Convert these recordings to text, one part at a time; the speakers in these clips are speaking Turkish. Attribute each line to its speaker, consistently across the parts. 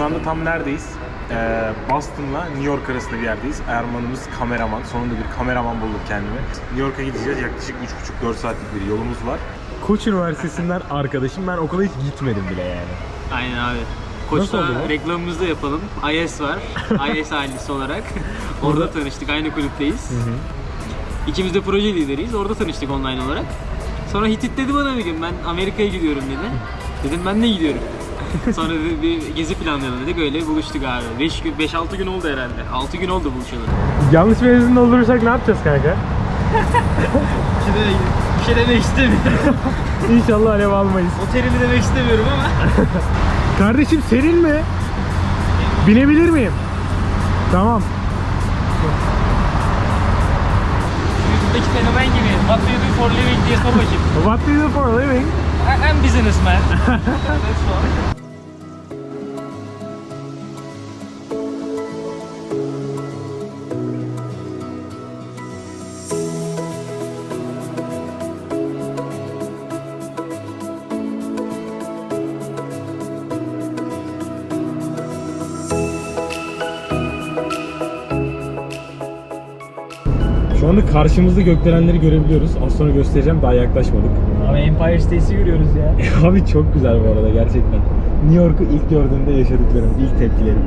Speaker 1: Şu anda tam neredeyiz? Ee, Boston'la New York arasında bir yerdeyiz. Erman'ımız kameraman. Sonunda bir kameraman bulduk kendime. New York'a gideceğiz. Yaklaşık 3,5-4 saatlik bir yolumuz var. Koç Üniversitesi'nden arkadaşım. Ben okula hiç gitmedim bile yani.
Speaker 2: Aynen abi.
Speaker 1: Nasıl oldu
Speaker 2: Koç'ta reklamımızı da yapalım. IS var. IS ailesi olarak. Orada tanıştık. Aynı kulüpteyiz. İkimiz de proje lideriyiz. Orada tanıştık online olarak. Sonra Hitit dedi bana bir gün ben Amerika'ya gidiyorum dedi. Dedim ben de gidiyorum. Sonra dedi, bir gezi planlayalım dedik. Öyle buluştuk abi. 5 gün 5-6 gün oldu herhalde. 6 gün oldu buluşalım.
Speaker 1: Yanlış mezun olursak ne yapacağız kanka?
Speaker 2: Bir şey, bir şey demek istemiyorum.
Speaker 1: İnşallah alev almayız.
Speaker 2: Otelini demek istemiyorum ama.
Speaker 1: Kardeşim serin mi? Binebilir miyim? Tamam.
Speaker 2: YouTube'daki fenomen gibi. What do you do for living diye sor bakayım.
Speaker 1: What do you do for a living?
Speaker 2: I- I'm businessman. That's all.
Speaker 1: Şu anda karşımızda gökdelenleri görebiliyoruz. Az sonra göstereceğim daha yaklaşmadık.
Speaker 2: Abi Empire State'i görüyoruz ya.
Speaker 1: Abi çok güzel bu arada gerçekten. New York'u ilk gördüğümde yaşadıklarım, ilk tepkilerim.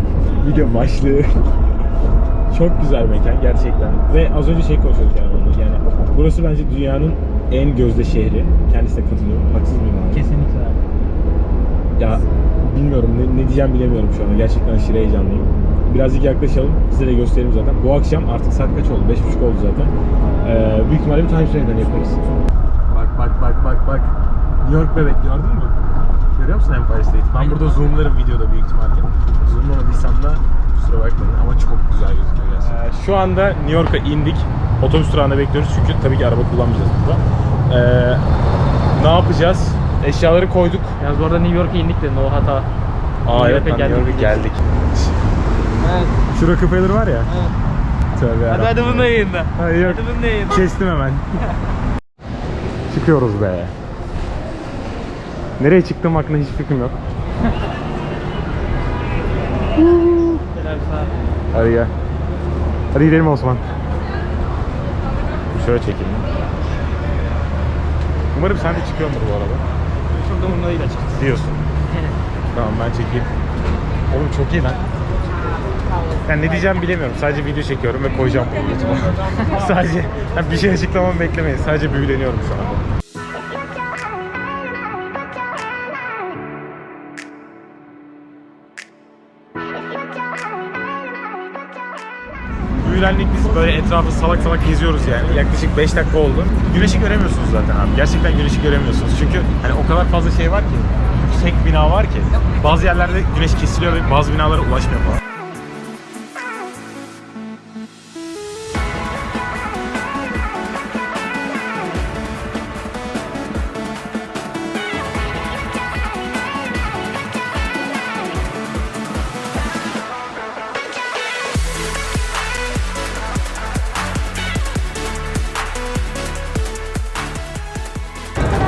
Speaker 1: Video başlığı. çok güzel mekan gerçekten. Ve az önce şey konuşuyorduk yani onunla. Yani burası bence dünyanın en gözde şehri. Kendisi de katılıyor. Haksız mıyım abi?
Speaker 2: Kesinlikle abi.
Speaker 1: Ya bilmiyorum ne, ne diyeceğim bilemiyorum şu anda. Gerçekten aşırı heyecanlıyım. Birazcık yaklaşalım. Size de göstereyim zaten. Bu akşam artık saat kaç oldu? 5.30 oldu zaten. Ee, büyük ihtimalle bir Times Square'den yaparız. Bak bak bak bak bak. New York bebek gördün mü? Görüyor musun Empire State? Ben burada zoomlarım videoda büyük ihtimalle. Zoomlamadıysam da kusura bakmayın ama çok güzel gözüküyor gerçekten. Ee, şu anda New York'a indik. Otobüs durağında bekliyoruz çünkü tabii ki araba kullanmayacağız burada. Ee, ne yapacağız? Eşyaları koyduk.
Speaker 2: Yalnız bu arada New York'a indik de no hata.
Speaker 1: Aa evet
Speaker 2: York'a
Speaker 1: lan New York'a
Speaker 2: geldik.
Speaker 1: Şu Rockefeller var ya.
Speaker 2: evet.
Speaker 1: Tövbe
Speaker 2: Hadi hadi bunu da yayında.
Speaker 1: Hayır yok.
Speaker 2: Hadi bunu da yayında.
Speaker 1: Kestim hemen. Çıkıyoruz be. Nereye çıktığım hakkında hiç fikrim yok. Hadi gel. Hadi gidelim Osman. Şöyle çekeyim. Umarım sen de çıkıyordur bu arada.
Speaker 2: Çok da değil açıkçası.
Speaker 1: Diyorsun. Tamam ben çekeyim. Oğlum çok iyi lan. Yani ne diyeceğimi bilemiyorum. Sadece video çekiyorum ve koyacağım bunu YouTube'a. Sadece yani bir şey açıklamamı beklemeyin. Sadece büyüleniyorum şu anda. Büyülendik biz böyle etrafı salak salak geziyoruz yani. Yaklaşık 5 dakika oldu. Güneşi göremiyorsunuz zaten abi. Gerçekten güneşi göremiyorsunuz. Çünkü hani o kadar fazla şey var ki. Yüksek bina var ki. Bazı yerlerde güneş kesiliyor ve bazı binalara ulaşmıyor falan.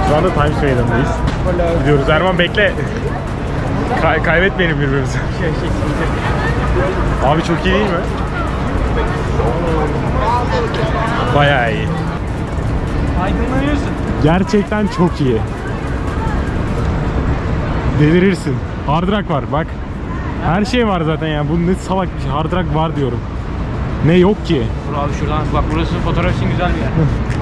Speaker 1: Şu anda Times Meydanı'ndayız. Gidiyoruz. Erman bekle. Kay- kaybetmeyelim birbirimizi. Abi çok iyi değil mi? Bayağı iyi.
Speaker 2: Aydınlanıyorsun.
Speaker 1: Gerçekten çok iyi. Delirirsin. Hard rock var bak. Her şey var zaten yani. Bu ne salak bir şey. Hard rock var diyorum. Ne yok ki?
Speaker 2: Dur abi şuradan bak burası fotoğraf için güzel bir yer.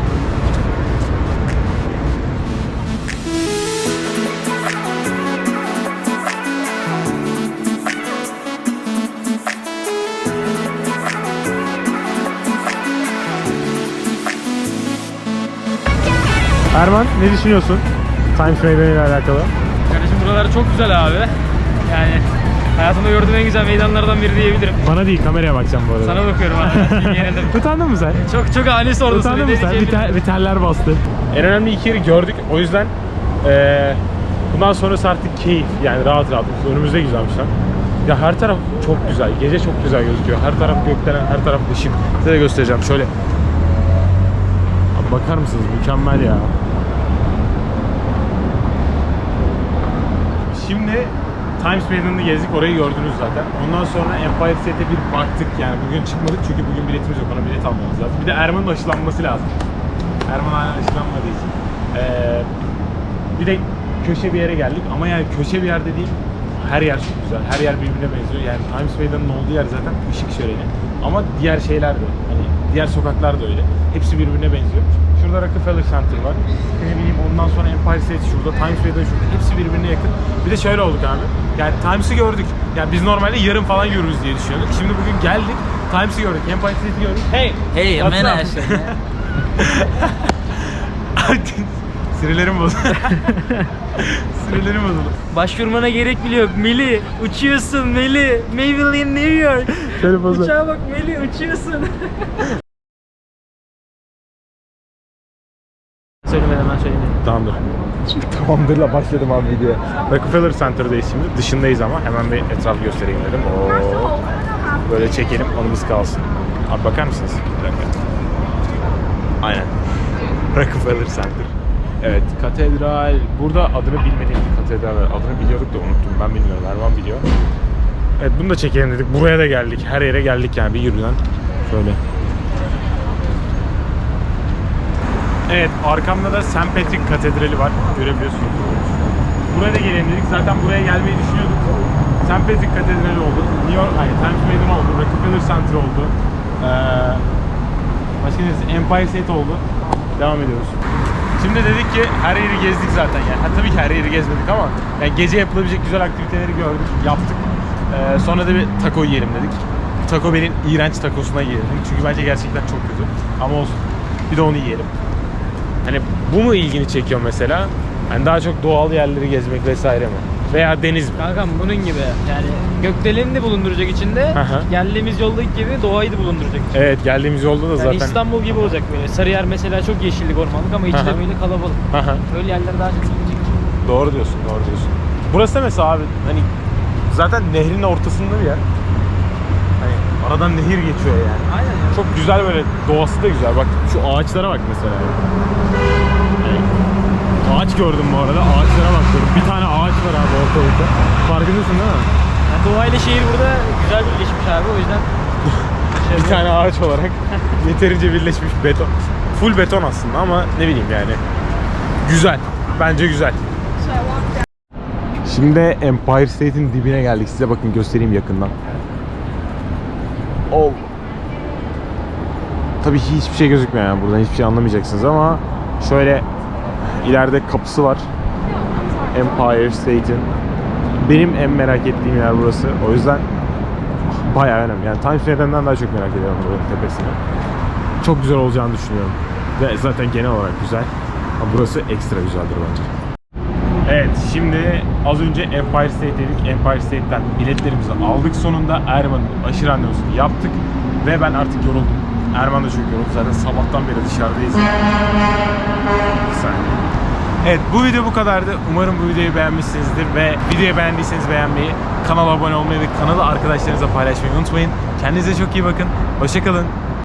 Speaker 1: Erman ne düşünüyorsun? Times Meydanı ile alakalı.
Speaker 2: Kardeşim buralar çok güzel abi. Yani hayatımda gördüğüm en güzel meydanlardan biri diyebilirim.
Speaker 1: Bana değil kameraya bakacağım bu arada.
Speaker 2: Sana bakıyorum abi. Yenildim.
Speaker 1: Utandın mı sen?
Speaker 2: Çok çok ani sordun.
Speaker 1: Utandın mı sen? Viter, viterler bastı. En önemli iki yeri gördük. O yüzden eee, bundan sonrası artık keyif. Yani rahat rahat. Önümüzde güzelmiş lan. Ya her taraf çok güzel. Gece çok güzel gözüküyor. Her taraf gökdelen, her taraf ışık. Size de göstereceğim. Şöyle. Abi bakar mısınız? Mükemmel ya. Şimdi Times Meydanı'nı gezdik, orayı gördünüz zaten. Ondan sonra Empire State'e bir baktık yani bugün çıkmadık çünkü bugün biletimiz yok, ona bilet almamız lazım. Bir de Erman'ın aşılanması lazım. Erman hala aşılanmadığı için. Ee, bir de köşe bir yere geldik ama yani köşe bir yer dediğim her yer çok güzel, her yer birbirine benziyor. Yani Times Meydanı'nın olduğu yer zaten ışık şöleni. Ama diğer şeyler de, hani diğer sokaklar da öyle. Hepsi birbirine benziyor. Şurada Rockefeller Center var. Ne bileyim ondan sonra Empire State şurada, Times Meydanı şurada. Hepsi birbirine yakın. Bir de şöyle olduk abi. Yani Times'ı gördük. Yani biz normalde yarın falan görürüz diye düşünüyorduk. Şimdi bugün geldik. Times'ı gördük, Empire State'i gördük. Hey!
Speaker 2: Hey, man,
Speaker 1: up?
Speaker 2: Ashley.
Speaker 1: Sinirlerim bozuldu. Sinirlerim bozuldu.
Speaker 2: Başvurmana gerek bile yok. Meli uçuyorsun Meli. Maybelline New York.
Speaker 1: Şöyle pozu.
Speaker 2: Uçağa bak Meli uçuyorsun. Söyleyeyim.
Speaker 1: Tamamdır. Tamamdırla başladım abi videoya. Rockefeller Center'dayız şimdi. Dışındayız ama hemen bir etraf göstereyim dedim. Oo. Böyle çekelim anımız kalsın. Abi bakar mısınız? Bir dakika. Aynen. Rockefeller Center. Evet, katedral. Burada adını bilmediğim bir katedral var. Adını biliyorduk da unuttum. Ben bilmiyorum. Erman biliyor. Evet, bunu da çekelim dedik. Buraya da geldik. Her yere geldik yani bir yürüden. Şöyle. Evet, arkamda da St. Patrick Katedrali var. Görebiliyorsunuz. Buraya da gelelim dedik. Zaten buraya gelmeyi düşünüyorduk. St. Patrick Katedrali oldu. New York, hayır, Times Meydanı oldu. Rockefeller Center oldu. Ee, başka neresi? Empire State oldu. Devam ediyoruz. Şimdi dedik ki her yeri gezdik zaten yani. Ha, tabii ki her yeri gezmedik ama yani gece yapılabilecek güzel aktiviteleri gördük, yaptık. Ee, sonra da bir taco yiyelim dedik. Taco Bell'in iğrenç tacosuna yiyelim. Çünkü bence gerçekten çok kötü. Ama olsun. Bir de onu yiyelim. Hani bu mu ilgini çekiyor mesela? Hani daha çok doğal yerleri gezmek vesaire mi? Veya deniz mi?
Speaker 2: Kankam bunun gibi yani gökdeleni de bulunduracak içinde.
Speaker 1: Aha.
Speaker 2: Geldiğimiz yoldaki gibi doğayı da bulunduracak içinde.
Speaker 1: Evet geldiğimiz yolda da
Speaker 2: Yani
Speaker 1: zaten...
Speaker 2: İstanbul gibi olacak böyle. Sarıyer mesela çok yeşillik ormanlık ama içi
Speaker 1: Aha.
Speaker 2: de böyle kalabalık.
Speaker 1: Aha.
Speaker 2: Öyle yerler daha çok ilgi çekici.
Speaker 1: Doğru diyorsun, doğru diyorsun. Burası da mesela abi hani zaten nehrin ortasında bir yer. Aradan nehir geçiyor yani.
Speaker 2: Aynen.
Speaker 1: Çok güzel böyle doğası da güzel. Bak şu ağaçlara bak mesela. Hani ağaç gördüm bu arada. Ağaçlara bak diyorum. Bir tane ağaç var abi ortalıkta. Farkındasın değil mi?
Speaker 2: Yani doğayla şehir burada güzel birleşmiş abi o yüzden.
Speaker 1: Bir tane ağaç olarak yeterince birleşmiş beton. Full beton aslında ama ne bileyim yani. Güzel. Bence güzel. Şimdi Empire State'in dibine geldik. Size bakın göstereyim yakından. Oh. Tabii ki hiçbir şey gözükmüyor yani buradan hiçbir şey anlamayacaksınız ama şöyle ileride kapısı var. Empire State'in. Benim en merak ettiğim yer burası. O yüzden bayağı önemli. Yani Times Square'den daha çok merak ediyorum buranın tepesini. Çok güzel olacağını düşünüyorum. Ve zaten genel olarak güzel. Ama burası ekstra güzeldir bence. Evet şimdi az önce Empire State dedik. Empire State'ten biletlerimizi aldık sonunda. Erman'ın aşı randevusunu yaptık. Ve ben artık yoruldum. Erman da çok yoruldu. Zaten sabahtan beri dışarıdayız. Bir. Evet bu video bu kadardı. Umarım bu videoyu beğenmişsinizdir ve videoyu beğendiyseniz beğenmeyi, kanala abone olmayı ve kanalı arkadaşlarınızla paylaşmayı unutmayın. Kendinize çok iyi bakın. Hoşçakalın.